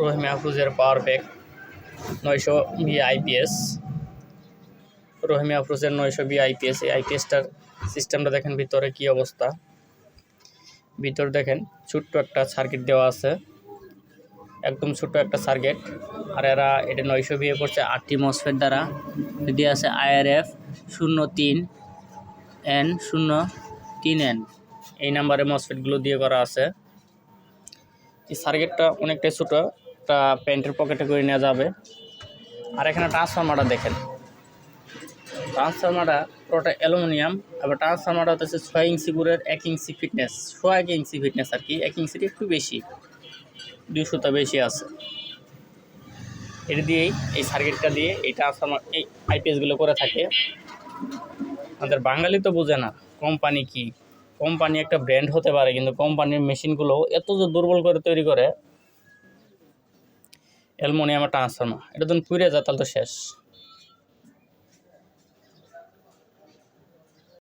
রহিম আফরুজের power back নয়শো B IPS Rahim আফরুজের নয়শো বি আইপিএস এই আইপিএসটার সিস্টেমটা দেখেন ভিতরে কি অবস্থা। ভিতর দেখেন ছোট্ট একটা সার্কিট দেওয়া আছে, একদম ছোট্ট একটা সার্কিট। আর এরা এটা নয়শো বিয়ে করছে আটটি মসফেট দ্বারা। দিয়ে আছে আইআরএফ শূন্য তিন এন শূন্য তিন এন, এই নাম্বারে মসফেটগুলো দিয়ে করা আছে। এই সার্কিটটা অনেকটাই ছোটো একটা প্যান্টের পকেটে করে নেওয়া যাবে। আর এখানে ট্রান্সফরমারটা দেখেন। ট্রান্সফরমারটা পুরোটা অ্যালুমিনিয়াম, আবার ট্রান্সফরমারটা হচ্ছে ছয় ইঞ্চি গুড়ের এক ইঞ্চি ফিটনেস ছয় এক ইঞ্চি ফিটনেস আর কি, এক ইঞ্চির একটু বেশি। দুশোটা বেশি আছে। এটা দিয়েই এই সার্কিটটা দিয়ে এই ট্রান্সফরমার এই আইপিএসগুলো করে থাকে। আমাদের বাঙালি তো বোঝে না কোম্পানি কি। কোম্পানি একটা ব্র্যান্ড হতে পারে, কিন্তু কোম্পানির মেশিনগুলো এত যে দুর্বল করে তৈরি করে অ্যালমোনিয়ামের ট্রান্সফর্মার এটা যখন পুড়ে যায় তাহলে তো শেষ।